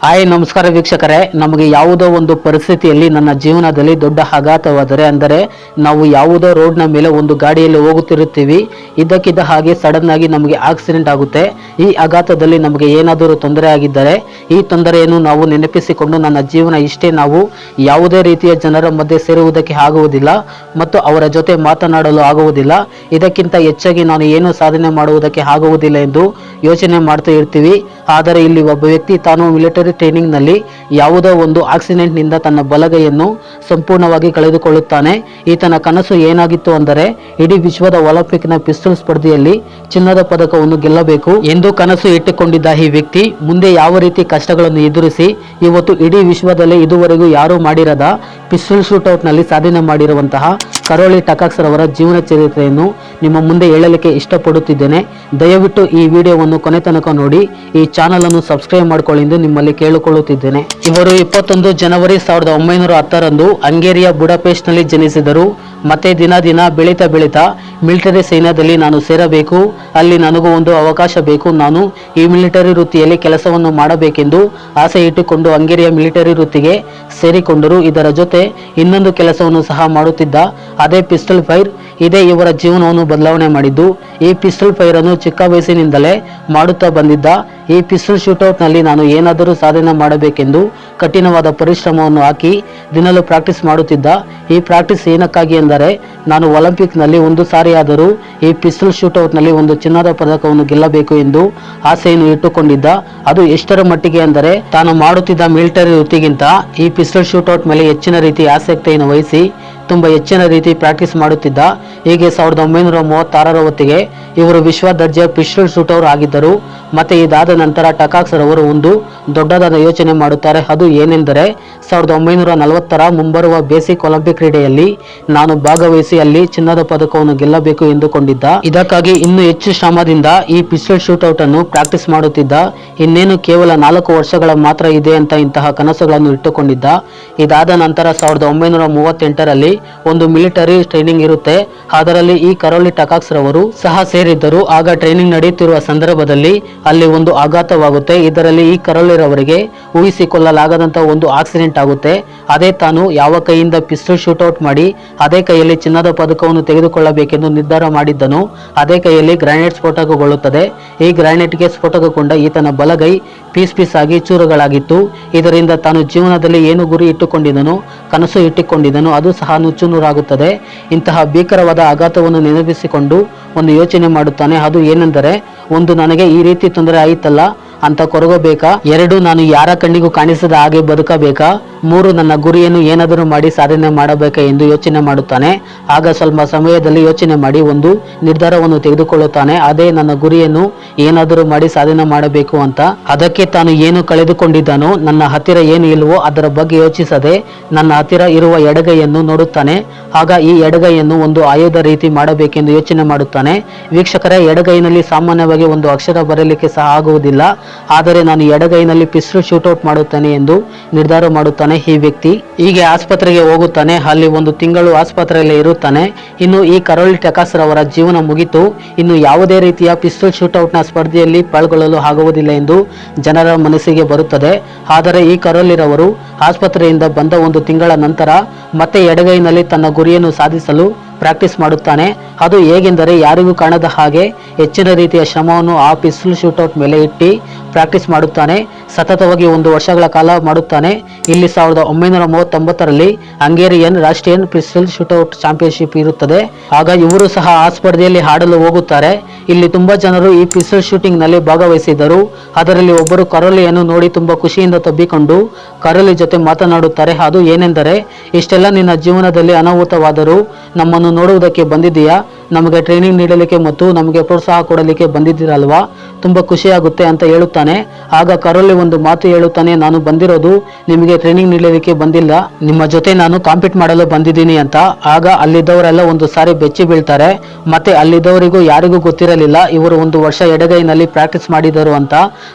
Hi, ನಮಸ್ಕಾರ ವೀಕ್ಷಕರೇ. ನಮಗೆ ಯಾವುದೋ ಒಂದು ಪರಿಸ್ಥಿತಿಯಲ್ಲಿ ನನ್ನ ಜೀವನದಲ್ಲಿ ದೊಡ್ಡ ಆಘಾತವಾದರೆ ಅಂದರೆ ನಾವು ಯಾವುದೋ ರೋಡ್ನ ಮೇಲೆ ಒಂದು ಗಾಡಿಯಲ್ಲಿ ಹೋಗುತ್ತಿರುತ್ತೀವಿ. ಇದ್ದಕ್ಕಿದ್ದ ಹಾಗೆ ಸಡನ್ ಆಗಿ ನಮಗೆ ಆಕ್ಸಿಡೆಂಟ್ ಆಗುತ್ತೆ. ಈ ಆಘಾತದಲ್ಲಿ ನಮಗೆ ಏನಾದರೂ ತೊಂದರೆ ಆಗಿದ್ದರೆ ಈ ತೊಂದರೆಯನ್ನು ನಾವು ನೆನಪಿಸಿಕೊಂಡು ನನ್ನ ಜೀವನ ಇಷ್ಟೇ ನಾವು. ಯಾವುದೇ ರೀತಿಯ ಜನರ ಮಧ್ಯೆ ಸೇರುವುದಕ್ಕೆ ಆಗುವುದಿಲ್ಲ ಮತ್ತು ಅವರ ಜೊತೆ ಮಾತನಾಡಲು ಆಗುವುದಿಲ್ಲ. ಇದಕ್ಕಿಂತ ಹೆಚ್ಚಾಗಿ ನಾನು ಏನು ಸಾಧನೆ ಮಾಡುವುದಕ್ಕೆ ಆಗುವುದಿಲ್ಲ ಎಂದು ಯೋಚನೆ ಮಾಡ್ತಾ ಇರ್ತೀವಿ. ಆದರೆ ಇಲ್ಲಿ ಒಬ್ಬ ವ್ಯಕ್ತಿ ತಾನು ಮಿಲಿಟರಿ ಟ್ರೈನಿಂಗ್ನಲ್ಲಿ ಯಾವುದೋ ಒಂದು ಆಕ್ಸಿಡೆಂಟ್ನಿಂದ ತನ್ನ ಬಲಗೈಯನ್ನು ಸಂಪೂರ್ಣವಾಗಿ ಕಳೆದುಕೊಳ್ಳುತ್ತಾನೆ. ಈತನ ಕನಸು ಏನಾಗಿತ್ತು ಅಂದರೆ, ಇಡೀ ವಿಶ್ವದ ಒಲಿಂಪಿಕ್ನ ಪಿಸ್ತೂಲ್ ಸ್ಪರ್ಧೆಯಲ್ಲಿ ಚಿನ್ನದ ಪದಕವನ್ನು ಗೆಲ್ಲಬೇಕು ಎಂದು ಕನಸು ಇಟ್ಟುಕೊಂಡಿದ್ದ ಈ ವ್ಯಕ್ತಿ ಮುಂದೆ ಯಾವ ರೀತಿ ಕಷ್ಟಗಳನ್ನು ಎದುರಿಸಿ, ಇವತ್ತು ಇಡೀ ವಿಶ್ವದಲ್ಲಿ ಇದುವರೆಗೂ ಯಾರೂ ಮಾಡಿರದ ಪಿಸ್ತೂಲ್ ಶೂಟ್ಔಟ್ನಲ್ಲಿ ಸಾಧನೆ ಮಾಡಿರುವಂತಹ ಕರೋಳಿ ಟಕಾಕ್ಸ್ ಅವರ ಜೀವನ ಚರಿತ್ರೆಯನ್ನು ನಿಮ್ಮ ಮುಂದೆ ಹೇಳಲಿಕ್ಕೆ ಇಷ್ಟಪಡುತ್ತಿದ್ದೇನೆ. ದಯವಿಟ್ಟು ಈ ವಿಡಿಯೋವನ್ನು ಕೊನೆ ತನಕ ನೋಡಿ, ಈ ಚಾನಲ್ ಅನ್ನು ಸಬ್ಸ್ಕ್ರೈಬ್ ಮಾಡಿಕೊಳ್ಳಿ ಎಂದು ನಿಮ್ಮಲ್ಲಿ ಕೇಳಿಕೊಳ್ಳುತ್ತಿದ್ದೇನೆ. ಇವರು ಇಪ್ಪತ್ತೊಂದು ಜನವರಿ ಸಾವಿರದ ಒಂಬೈನೂರ ಹತ್ತರಂದು ಹಂಗೇರಿಯ ಬುಡಪೆಸ್ಟ್ನಲ್ಲಿ ಜನಿಸಿದರು. ಮತ್ತೆ ದಿನ ದಿನ ಬೆಳೀತಾ ಬೆಳೀತಾ ಮಿಲಿಟರಿ ಸೈನ್ಯದಲ್ಲಿ ನಾನು ಸೇರಬೇಕು. ಅಲ್ಲಿ ನನಗೂ ಒಂದು ಅವಕಾಶ ಬೇಕು. ನಾನು ಈ ಮಿಲಿಟರಿ ವೃತ್ತಿಯಲ್ಲಿ ಕೆಲಸವನ್ನು ಮಾಡಬೇಕೆಂದು ಆಸೆ ಇಟ್ಟುಕೊಂಡು ಹಂಗೇರಿಯ ಮಿಲಿಟರಿ ವೃತ್ತಿಗೆ ಸೇರಿಕೊಂಡರು. ಇದರ ಜೊತೆ ಇನ್ನೊಂದು ಕೆಲಸವನ್ನು ಸಹ ಮಾಡುತ್ತಿದ್ದ ಅದೇ ಪಿಸ್ಟಲ್ ಫೈರ್ ಇದೇ ಇವರ ಜೀವನವನ್ನು ಬದಲಾವಣೆ ಮಾಡಿದ್ದು. ಈ ಪಿಸ್ಟಲ್ ಫೈರ್ ಅನ್ನು ಚಿಕ್ಕ ವಯಸ್ಸಿನಿಂದಲೇ ಮಾಡುತ್ತಾ ಬಂದಿದ್ದ. ಈ ಪಿಸ್ಟಲ್ ಶೂಟೌಟ್ನಲ್ಲಿ ನಾನು ಏನಾದರೂ ಸಾಧನೆ ಮಾಡಬೇಕೆಂದು ಕಠಿಣವಾದ ಪರಿಶ್ರಮವನ್ನು ಹಾಕಿ ದಿನಲೂ ಪ್ರಾಕ್ಟೀಸ್ ಮಾಡುತ್ತಿದ್ದ. ಈ ಪ್ರಾಕ್ಟೀಸ್ ಏನಕ್ಕಾಗಿ ಎಂದರೆ ನಾನು ಒಲಿಂಪಿಕ್ನಲ್ಲಿ ಒಂದು ಸಾರಿಯಾದರೂ ಈ ಪಿಸ್ಟಲ್ ಶೂಟೌಟ್ನಲ್ಲಿ ಒಂದು ಚಿನ್ನದ ಪದಕವನ್ನು ಗೆಲ್ಲಬೇಕು ಎಂದು ಆಸೆಯನ್ನು ಇಟ್ಟುಕೊಂಡಿದ್ದ. ಅದು ಎಷ್ಟರ ಮಟ್ಟಿಗೆ ಅಂದರೆ ತಾನು ಮಾಡುತ್ತಿದ್ದ ಮಿಲಿಟರಿ ವೃತ್ತಿಗಿಂತ ಈ ಪಿಸ್ಟಲ್ ಶೂಟೌಟ್ ಮೇಲೆ ಹೆಚ್ಚಿನ ರೀತಿ ಆಸಕ್ತಿಯನ್ನು ವಹಿಸಿ ತುಂಬಾ ಹೆಚ್ಚಿನ ರೀತಿ ಪ್ರಾಕ್ಟೀಸ್ ಮಾಡುತ್ತಿದ್ದ ಹೀಗೆ ಸಾವಿರದ ಒಂಬೈನೂರ ಮೂವತ್ತಾರರ ಹೊತ್ತಿಗೆ ಇವರು ವಿಶ್ವ ದರ್ಜೆಯ ಪಿಸ್ಟಲ್ ಶೂಟರ್ ಆಗಿದ್ದರು. ಮತ್ತೆ ಇದಾದ ನಂತರ ಟಕಾಕ್ಸರ್ ಅವರು ಒಂದು ದೊಡ್ಡದಾದ ಯೋಚನೆ ಮಾಡುತ್ತಾರೆ. ಅದು ಏನೆಂದರೆ, ಸಾವಿರದ ಒಂಬೈನೂರ ನಲವತ್ತರ ಮುಂಬರುವ ಬೇಸಿಕ್ ಒಲಿಂಪಿಕ್ ಕ್ರೀಡೆಯಲ್ಲಿ ನಾನು ಭಾಗವಹಿಸಿ ಅಲ್ಲಿ ಚಿನ್ನದ ಪದಕವನ್ನು ಗೆಲ್ಲಬೇಕು ಎಂದುಕೊಂಡಿದ್ದ. ಇದಕ್ಕಾಗಿ ಇನ್ನೂ ಹೆಚ್ಚು ಶ್ರಮದಿಂದ ಈ ಪಿಸ್ಟಲ್ ಶೂಟೌಟ್ ಅನ್ನು ಪ್ರಾಕ್ಟೀಸ್ ಮಾಡುತ್ತಿದ್ದ. ಇನ್ನೇನು ಕೇವಲ ನಾಲ್ಕು ವರ್ಷಗಳ ಮಾತ್ರ ಇದೆ ಅಂತ ಇಂತಹ ಕನಸುಗಳನ್ನು ಇಟ್ಟುಕೊಂಡಿದ್ದ. ಇದಾದ ನಂತರ ಸಾವಿರದ ಒಂಬೈನೂರ ಮೂವತ್ತೆಂಟರಲ್ಲಿ ಒಂದು ಮಿಲಿಟರಿ ಟ್ರೈನಿಂಗ್ ಇರುತ್ತೆ. ಅದರಲ್ಲಿ ಈ ಕರೋಲಿ ಟಕಾಕ್ಸ್ ರವರು ಸಹ ಸೇರಿದ್ದರು. ಆಗ ಟ್ರೈನಿಂಗ್ ನಡೆಯುತ್ತಿರುವ ಸಂದರ್ಭದಲ್ಲಿ ಅಲ್ಲಿ ಒಂದು ಆಘಾತವಾಗುತ್ತೆ. ಇದರಲ್ಲಿ ಈ ಕರೋಲಿರವರಿಗೆ ಊಹಿಸಿಕೊಳ್ಳಲಾಗದಂತ ಒಂದು ಆಕ್ಸಿಡೆಂಟ್ ಆಗುತ್ತೆ. ಅದೇ ತಾನು ಯಾವ ಕೈಯಿಂದ ಪಿಸ್ಟಲ್ ಔಟ್ ಮಾಡಿ, ಅದೇ ಕೈಯಲ್ಲಿ ಚಿನ್ನದ ಪದಕವನ್ನು ತೆಗೆದುಕೊಳ್ಳಬೇಕೆಂದು ನಿರ್ಧಾರ ಮಾಡಿದ್ದನು. ಅದೇ ಕೈಯಲ್ಲಿ ಗ್ರಾನೈಟ್ ಸ್ಫೋಟಕಗೊಳ್ಳುತ್ತದೆ. ಈ ಗ್ರಾನೈಟ್ಗೆ ಸ್ಫೋಟಕಗೊಂಡ ಈತನ ಬಲಗೈ ಪೀಸ್ ಪೀಸ್ ಆಗಿ ಚೂರುಗಳಾಗಿತ್ತು. ಇದರಿಂದ ತಾನು ಜೀವನದಲ್ಲಿ ಏನು ಗುರಿ ಇಟ್ಟುಕೊಂಡಿದ್ದನು ಕನಸು ಇಟ್ಟುಕೊಂಡಿದ್ದನು ಅದು ಸಹ ನುಚ್ಚುನೂರಾಗುತ್ತದೆ. ಇಂತಹ ಭೀಕರವಾದ ಆಘಾತವನ್ನು ನೆನಪಿಸಿಕೊಂಡು ಒಂದು ಯೋಚನೆ ಮಾಡುತ್ತಾನೆ. ಅದು ಏನೆಂದರೆ, ಒಂದು ನನಗೆ ಈ ರೀತಿ ತೊಂದರೆ ಆಯಿತಲ್ಲ ಅಂತ ಕೊರಗಬೇಕಾ? ಎರಡು, ನಾನು ಯಾರ ಕಣ್ಣಿಗೂ ಕಾಣಿಸದ ಹಾಗೆ ಬದುಕಬೇಕಾ? ಮೂರು, ನನ್ನ ಗುರಿಯನ್ನು ಏನಾದರೂ ಮಾಡಿ ಸಾಧನೆ ಮಾಡಬೇಕಾ ಎಂದು ಯೋಚನೆ ಮಾಡುತ್ತಾನೆ. ಆಗ ಸ್ವಲ್ಪ ಸಮಯದಲ್ಲಿ ಯೋಚನೆ ಮಾಡಿ ಒಂದು ನಿರ್ಧಾರವನ್ನು ತೆಗೆದುಕೊಳ್ಳುತ್ತಾನೆ. ಅದೇ, ನನ್ನ ಗುರಿಯನ್ನು ಏನಾದರೂ ಮಾಡಿ ಸಾಧನೆ ಮಾಡಬೇಕು ಅಂತ. ಅದಕ್ಕೆ ತಾನು ಏನು ಕಳೆದುಕೊಂಡಿದ್ದಾನೋ, ನನ್ನ ಹತ್ತಿರ ಏನು ಇಲ್ಲವೋ ಅದರ ಬಗ್ಗೆ ಯೋಚಿಸದೆ ನನ್ನ ಹತ್ತಿರ ಇರುವ ಎಡಗೈಯನ್ನು ನೋಡುತ್ತಾನೆ. ಆಗ ಈ ಎಡಗೈಯನ್ನು ಒಂದು ಆಯುಧ ರೀತಿ ಮಾಡಬೇಕೆಂದು ಯೋಚನೆ ಮಾಡುತ್ತಾನೆ. ವೀಕ್ಷಕರ, ಎಡಗೈನಲ್ಲಿ ಸಾಮಾನ್ಯವಾಗಿ ಒಂದು ಅಕ್ಷರ ಬರಲಿಕ್ಕೆ ಸಹ ಆಗುವುದಿಲ್ಲ. ಆದರೆ ನಾನು ಎಡಗೈನಲ್ಲಿ ಪಿಸ್ಟಲ್ ಶೂಟೌಟ್ ಮಾಡುತ್ತೇನೆ ಎಂದು ನಿರ್ಧಾರ ಮಾಡುತ್ತಾನೆ ಈ ವ್ಯಕ್ತಿ. ಹೀಗೆ ಆಸ್ಪತ್ರೆಗೆ ಹೋಗುತ್ತಾನೆ. ಅಲ್ಲಿ ಒಂದು ತಿಂಗಳು ಆಸ್ಪತ್ರೆಯಲ್ಲಿ ಇರುತ್ತಾನೆ. ಇನ್ನು ಈ ಕರೋಳಿ ಟಕಾಸರ್ ಅವರ ಜೀವನ ಮುಗಿತು. ಇನ್ನು ಯಾವುದೇ ರೀತಿಯ ಪಿಸ್ಟಲ್ ಶೂಟೌಟ್ನ ಸ್ಪರ್ಧೆಯಲ್ಲಿ ಪಾಲ್ಗೊಳ್ಳಲು ಆಗುವುದಿಲ್ಲ ಎಂದು ಜನರ ಮನಸ್ಸಿಗೆ ಬರುತ್ತದೆ. ಆದರೆ ಈ ಕರೋಲಿರವರು ಆಸ್ಪತ್ರೆಯಿಂದ ಬಂದ ಒಂದು ತಿಂಗಳ ನಂತರ ಮತ್ತೆ ಎಡಗೈನಲ್ಲಿ ತನ್ನ ಗುರಿಯನ್ನು ಸಾಧಿಸಲು ಪ್ರಾಕ್ಟೀಸ್ ಮಾಡುತ್ತಾನೆ. ಅದು ಹೇಗೆಂದರೆ ಯಾರಿಗೂ ಕಾಣದ ಹಾಗೆ ಹೆಚ್ಚಿನ ರೀತಿಯ ಶ್ರಮವನ್ನು ಆ ಪಿಸ್ಟಲ್ ಶೂಟೌಟ್ ಮೇಲೆ ಇಟ್ಟು ಪ್ರಾಕ್ಟೀಸ್ ಮಾಡುತ್ತಾನೆ. ಸತತವಾಗಿ ಒಂದು ವರ್ಷಗಳ ಕಾಲ ಮಾಡುತ್ತಾನೆ. ಇಲ್ಲಿ ಸಾವಿರದ ಒಂಬೈನೂರ ಮೂವತ್ತೊಂಬತ್ತರಲ್ಲಿ ಹಂಗೇರಿಯನ್ ರಾಷ್ಟ್ರೀಯ ಪಿಸ್ಟಲ್ ಶೂಟೌಟ್ ಚಾಂಪಿಯನ್ಶಿಪ್ ಇರುತ್ತದೆ. ಆಗ ಇವರು ಸಹ ಆ ಸ್ಪರ್ಧೆಯಲ್ಲಿ ಹಾಡಲು ಹೋಗುತ್ತಾರೆ. ಇಲ್ಲಿ ತುಂಬಾ ಜನರು ಈ ಪಿಸ್ಟಲ್ ಶೂಟಿಂಗ್ನಲ್ಲಿ ಭಾಗವಹಿಸಿದ್ದರು. ಅದರಲ್ಲಿ ಒಬ್ಬರು ಕರೋಲಿಯನ್ನು ನೋಡಿ ತುಂಬಾ ಖುಷಿಯಿಂದ ತಬ್ಬಿಕೊಂಡು ಕರೋಲಿ ಜೊತೆ ಮಾತನಾಡುತ್ತಾರೆ. ಅದು ಏನೆಂದರೆ, ಇಷ್ಟೆಲ್ಲ ನಿನ್ನ ಜೀವನದಲ್ಲಿ ಅನಾಹುತವಾದರೂ ನಮ್ಮನ್ನು ನೋಡುವುದಕ್ಕೆ ಬಂದಿದ್ದೀಯಾ? ನಮಗೆ ಟ್ರೈನಿಂಗ್ ನೀಡಲಿಕ್ಕೆ ಮತ್ತು ನಮಗೆ ಪ್ರೋತ್ಸಾಹ ಕೊಡಲಿಕ್ಕೆ ಬಂದಿದ್ದೀರಲ್ವಾ? ತುಂಬಾ ಖುಷಿಯಾಗುತ್ತೆ ಅಂತ ಹೇಳುತ್ತಾನೆ. ಆಗ ಕರೋಲಿ ಒಂದು ಮಾತು ಹೇಳುತ್ತಾನೆ, ನಾನು ಬಂದಿರೋದು ನಿಮಗೆ ಟ್ರೈನಿಂಗ್ ನೀಡಲಿಕ್ಕೆ ಬಂದಿಲ್ಲ. ನಿಮ್ಮ ಜೊತೆ ನಾನು ಕಾಂಪೀಟ್ ಮಾಡಲು ಬಂದಿದ್ದೀನಿ ಅಂತ. ಆಗ ಅಲ್ಲಿದ್ದವರೆಲ್ಲ ಒಂದು ಸಾರಿ ಬೆಚ್ಚಿ ಬೀಳ್ತಾರೆ. ಮತ್ತೆ ಅಲ್ಲಿದ್ದವರಿಗೂ ಯಾರಿಗೂ ಗೊತ್ತಿರಲಿಲ್ಲ. ಇವರು ಒಂದು ವರ್ಷ ಎಡಗೈನಲ್ಲಿ ಪ್ರಾಕ್ಟೀಸ್ ಮಾಡಿದರು ಅಂತ.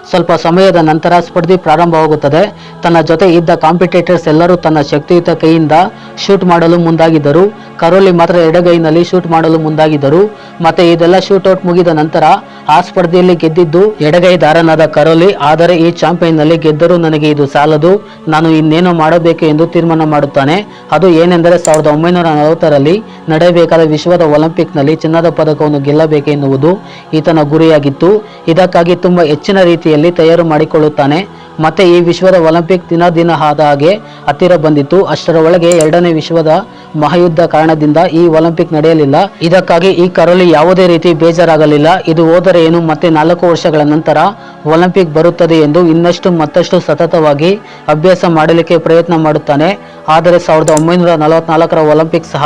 ಸ್ವಲ್ಪ ಸಮಯದ ನಂತರ ಸ್ಪರ್ಧೆ ಪ್ರಾರಂಭವಾಗುತ್ತದೆ. ತನ್ನ ಜೊತೆ ಇದ್ದ ಕಾಂಪಿಟೇಟರ್ಸ್ ಎಲ್ಲರೂ ತನ್ನ ಶಕ್ತಿಯುತ ಕೈಯಿಂದ ಶೂಟ್ ಮಾಡಲು ಮುಂದಾಗಿದ್ದರು. ಕರೋಲಿ ಮಾತ್ರ ಎಡಗೈನಲ್ಲಿ ಶೂಟ್ ಮಾಡಲು ಮುಂದಾಗಿದ್ದರು. ಮತ್ತೆ ಇದೆಲ್ಲ ಶೂಟ್ ಔಟ್ ಮುಗಿದ ನಂತರ ಆ ಸ್ಪರ್ಧೆಯಲ್ಲಿ ಗೆದ್ದಿದ್ದ ಎಡಗೈ ದಾರನಾದ ಕರೋಲಿ, ಆದರೆ ಈ ಚಾಂಪಿಯನ್ನಲ್ಲಿ ಗೆದ್ದರೂ ನನಗೆ ಇದು ಸಾಲದು. ನಾನು ಇನ್ನೇನು ಮಾಡಬೇಕು ಎಂದು ತೀರ್ಮಾನ ಮಾಡುತ್ತಾನೆ. ಅದು ಏನೆಂದರೆ ಸಾವಿರದ ಒಂಬೈನೂರ ನಲವತ್ತರಲ್ಲಿ ನಡೆಯಬೇಕಾದ ವಿಶ್ವದ ಒಲಿಂಪಿಕ್ನಲ್ಲಿ ಚಿನ್ನದ ಪದಕವನ್ನು ಗೆಲ್ಲಬೇಕೆನ್ನುವುದು ಈತನ ಗುರಿಯಾಗಿತ್ತು. ಇದಕ್ಕಾಗಿ ತುಂಬಾ ಹೆಚ್ಚಿನ ರೀತಿಯಲ್ಲಿ ತಯಾರು ಮಾಡಿಕೊಳ್ಳುತ್ತಾನೆ. ಮತ್ತೆ ಈ ವಿಶ್ವದ ಒಲಿಂಪಿಕ್ ದಿನ ದಿನ ಆದ ಹಾಗೆ ಹತ್ತಿರ ಬಂದಿತ್ತು. ಅಷ್ಟರ ಒಳಗೆ ಎರಡನೇ ವಿಶ್ವದ ಮಹಾಯುದ್ಧ ಕಾರಣದಿಂದ ಈ ಒಲಿಂಪಿಕ್ ನಡೆಯಲಿಲ್ಲ. ಇದಕ್ಕಾಗಿ ಈ ಕರೋಲಿ ಯಾವುದೇ ರೀತಿ ಬೇಜಾರಾಗಲಿಲ್ಲ. ಇದು ಹೋದರೆ ಏನು ಮತ್ತೆ ನಾಲ್ಕು ವರ್ಷಗಳ ನಂತರ ಒಲಿಂಪಿಕ್ ಬರುತ್ತದೆ ಎಂದು ಇನ್ನಷ್ಟು ಮತ್ತಷ್ಟು ಸತತವಾಗಿ ಅಭ್ಯಾಸ ಮಾಡಲಿಕ್ಕೆ ಪ್ರಯತ್ನ ಮಾಡುತ್ತಾನೆ. ಆದರೆ ಸಾವಿರದ ಒಂಬೈನೂರ ನಲವತ್ನಾಲ್ಕರ ಒಲಿಂಪಿಕ್ ಸಹ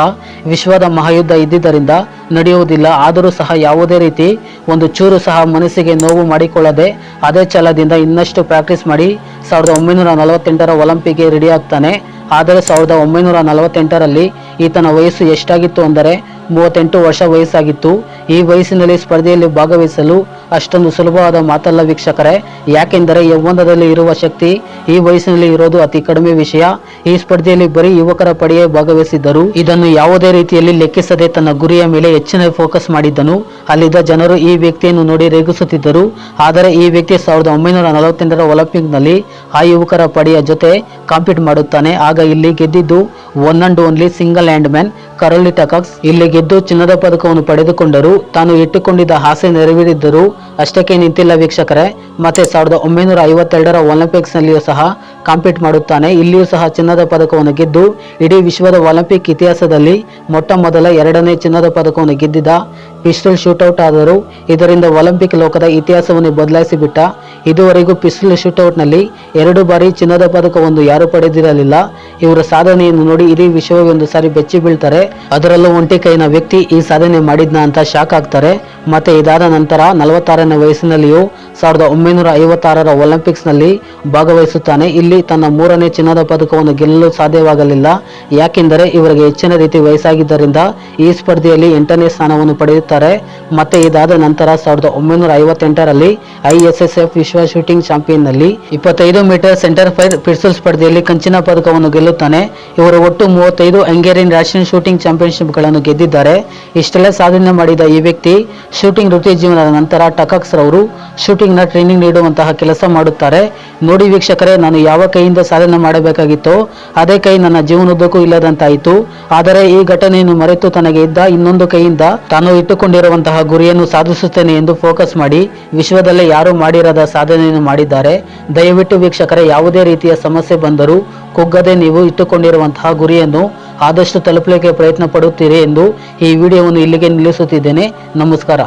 ವಿಶ್ವದ ಮಹಾಯುದ್ಧ ಇದ್ದಿದ್ದರಿಂದ ನಡೆಯುವುದಿಲ್ಲ. ಆದರೂ ಸಹ ಯಾವುದೇ ರೀತಿ ಒಂದು ಚೂರು ಸಹ ಮನಸ್ಸಿಗೆ ನೋವು ಮಾಡಿಕೊಳ್ಳದೆ ಅದೇ ಛಲದಿಂದ ಇನ್ನಷ್ಟು ಪ್ರಾಕ್ಟೀಸ್ ಮಾಡಿ ಸಾವಿರದ ಒಂಬೈನೂರ ನಲವತ್ತೆಂಟರ ಒಲಿಂಪಿಕ್ಗೆ ರೆಡಿಯಾಗ್ತಾನೆ. ಆದರೆ ಸಾವಿರದ ಒಂಬೈನೂರ ನಲವತ್ತೆಂಟರಲ್ಲಿ ಈತನ ವಯಸ್ಸು ಎಷ್ಟಾಗಿತ್ತು ಅಂದರೆ ಮೂವತ್ತೆಂಟು ವರ್ಷ ವಯಸ್ಸಾಗಿತ್ತು. ಈ ವಯಸ್ಸಿನಲ್ಲಿ ಸ್ಪರ್ಧೆಯಲ್ಲಿ ಭಾಗವಹಿಸಲು ಅಷ್ಟೊಂದು ಸುಲಭವಾದ ಮಾತಲ್ಲ ವೀಕ್ಷಕರೇ. ಯಾಕೆಂದರೆ ಯೌವನದಲ್ಲಿ ಇರುವ ಶಕ್ತಿ ಈ ವಯಸ್ಸಿನಲ್ಲಿ ಇರೋದು ಅತಿ ಕಡಿಮೆ ವಿಷಯ. ಈ ಸ್ಪರ್ಧೆಯಲ್ಲಿ ಬರೀ ಯುವಕರ ಪಡೆಯೇ ಭಾಗವಹಿಸಿದ್ದರು. ಇದನ್ನು ಯಾವುದೇ ರೀತಿಯಲ್ಲಿ ಲೆಕ್ಕಿಸದೆ ತನ್ನ ಗುರಿಯ ಮೇಲೆ ಹೆಚ್ಚಿನ ಫೋಕಸ್ ಮಾಡಿದ್ದನು. ಅಲ್ಲಿದ್ದ ಜನರು ಈ ವ್ಯಕ್ತಿಯನ್ನು ನೋಡಿ ರೇಗಿಸುತ್ತಿದ್ದರು. ಆದರೆ ಈ ವ್ಯಕ್ತಿ ಸಾವಿರದ ಒಂಬೈನೂರ ನಲವತ್ತೆಂಟರ ಒಲಿಂಪಿಕ್ನಲ್ಲಿ ಆ ಯುವಕರ ಪಡೆಯ ಜೊತೆ ಕಾಂಪೀಟ್ ಮಾಡುತ್ತಾನೆ. ಆಗ ಇಲ್ಲಿ ಗೆದ್ದಿದ್ದು one and only single hand man Karoly Takacs ಇಲ್ಲಿ ಗೆದ್ದು ಚಿನ್ನದ ಪದಕವನ್ನು ಪಡೆದುಕೊಂಡರು ತಾನು ಇಟ್ಟುಕೊಂಡಿದ್ದ ಆಸೆ ನೆರವೇರಿದ್ದರು ಅಷ್ಟಕ್ಕೆ ನಿಂತಿಲ್ಲ ವೀಕ್ಷಕರೇ. ಮತ್ತೆ ಸಾವಿರದ ಒಂಬೈನೂರ ಐವತ್ತೆರಡರ ಒಲಿಂಪಿಕ್ಸ್ ನಲ್ಲಿಯೂ ಸಹ ಕಾಂಪೀಟ್ ಮಾಡುತ್ತಾನೆ. ಇಲ್ಲಿಯೂ ಸಹ ಚಿನ್ನದ ಪದಕವನ್ನು ಗೆದ್ದು ಇಡೀ ವಿಶ್ವದ ಒಲಿಂಪಿಕ್ ಇತಿಹಾಸದಲ್ಲಿ ಮೊಟ್ಟ ಮೊದಲ ಎರಡನೇ ಚಿನ್ನದ ಪದಕವನ್ನು ಗೆದ್ದಿದ್ದ ಪಿಸ್ಟಲ್ ಶೂಟೌಟ್ ಆದರೂ ಇದರಿಂದ ಒಲಿಂಪಿಕ್ ಲೋಕದ ಇತಿಹಾಸವನ್ನು ಬದಲಾಯಿಸಿಬಿಟ್ಟ. ಇದುವರೆಗೂ ಪಿಸ್ಟಲ್ ಶೂಟೌಟ್ನಲ್ಲಿ ಎರಡು ಬಾರಿ ಚಿನ್ನದ ಪದಕವನ್ನು ಯಾರು ಪಡೆದಿರಲಿಲ್ಲ. ಇವರ ಸಾಧನೆಯನ್ನು ನೋಡಿ ಇಡೀ ವಿಶ್ವವೇ ಒಂದು ಸಾರಿ ಬೆಚ್ಚಿ ಬೀಳ್ತಾರೆ. ಅದರಲ್ಲೂ ಒಂಟಿ ಕೈನ ವ್ಯಕ್ತಿ ಈ ಸಾಧನೆ ಮಾಡಿದ್ನ ಅಂತ ಶಾಕ್ ಆಗ್ತಾರೆ. ಮತ್ತೆ ಇದಾದ ನಂತರ ನಲವತ್ತಾರನೇ ವಯಸ್ಸಿನಲ್ಲಿಯೂ ಸಾವಿರದ ಒಂಬೈನೂರ ಐವತ್ತಾರರ ಒಲಿಂಪಿಕ್ಸ್ನಲ್ಲಿ ಭಾಗವಹಿಸುತ್ತಾನೆ. ಇಲ್ಲಿ ತನ್ನ ಮೂರನೇ ಚಿನ್ನದ ಪದಕವನ್ನು ಗೆಲ್ಲಲು ಸಾಧ್ಯವಾಗಲಿಲ್ಲ. ಯಾಕೆಂದರೆ ಇವರಿಗೆ ಹೆಚ್ಚಿನ ರೀತಿ ವಯಸ್ಸಾಗಿದ್ದರಿಂದ ಈ ಸ್ಪರ್ಧೆಯಲ್ಲಿ ಎಂಟನೇ ಸ್ಥಾನವನ್ನು ಪಡೆಯುತ್ತಾರೆ. ಮತ್ತೆ ಇದಾದ ನಂತರ ಸಾವಿರದ ಒಂಬೈನೂರ ಐವತ್ತೆಂಟರಲ್ಲಿ ಐಎಸ್ಎಸ್ಎಫ್ ವಿಶ್ವ ಶೂಟಿಂಗ್ ಚಾಂಪಿಯನ್ನಲ್ಲಿ ಇಪ್ಪತ್ತೈದು ಮೀಟರ್ ಸೆಂಟರ್ ಫೈರ್ ಪಿಸ್ಟಲ್ ಸ್ಪರ್ಧೆಯಲ್ಲಿ ಕಂಚಿನ ಪದಕವನ್ನು ಗೆಲ್ಲುತ್ತಾನೆ. ಇವರು ಒಟ್ಟು ಮೂವತ್ತೈದು ಹಂಗೇರಿಯನ್ ನ್ಯಾಷನಲ್ ಶೂಟಿಂಗ್ ಚಾಂಪಿಯನ್ಶಿಪ್ಗಳನ್ನು ಗೆದ್ದಿದ್ದಾರೆ. ಇಷ್ಟೆಲ್ಲ ಸಾಧನೆ ಮಾಡಿದ ಈ ವ್ಯಕ್ತಿ ಶೂಟಿಂಗ್ ವೃತ್ತಿ ಜೀವನದ ನಂತರ ಟಕಾಕ್ಸ್ ರವರು ಶೂಟಿಂಗ್ನ ಟ್ರೈನಿಂಗ್ ನೀಡುವಂತಹ ಕೆಲಸ ಮಾಡುತ್ತಾರೆ. ನೋಡಿ ವೀಕ್ಷಕರೇ, ನಾನು ಯಾವ ಕೈಯಿಂದ ಸಾಧನೆ ಮಾಡಬೇಕಾಗಿತ್ತೋ, ಅದೇ ಕೈ ನನ್ನ ಜೀವನದಕ್ಕೂ ಇಲ್ಲದಂತಾಯಿತು. ಆದರೆ ಈ ಘಟನೆಯನ್ನು ಮರೆತು ತನಗೆ ಇದ್ದ ಇನ್ನೊಂದು ಕೈಯಿಂದ ತಾನು ಇಟ್ಟುಕೊಂಡಿರುವಂತಹ ಗುರಿಯನ್ನು ಸಾಧಿಸುತ್ತೇನೆ ಎಂದು ಫೋಕಸ್ ಮಾಡಿ ವಿಶ್ವದಲ್ಲೇ ಯಾರೂ ಮಾಡಿರದ ಸಾಧನೆಯನ್ನು ಮಾಡಿದ್ದಾರೆ. ದಯವಿಟ್ಟು ವೀಕ್ಷಕರೇ, ಯಾವುದೇ ರೀತಿಯ ಸಮಸ್ಯೆ ಬಂದರೂ ಕುಗ್ಗದೆ ನೀವು ಇಟ್ಟುಕೊಂಡಿರುವಂತಹ ಗುರಿಯನ್ನು ಆದಷ್ಟು ತಲುಪಲಿಕ್ಕೆ ಪ್ರಯತ್ನ ಪಡುತ್ತೀರಿ ಎಂದು ಈ ವಿಡಿಯೋವನ್ನು ಇಲ್ಲಿಗೆ ನಿಲ್ಲಿಸುತ್ತಿದ್ದೇನೆ. ನಮಸ್ಕಾರ.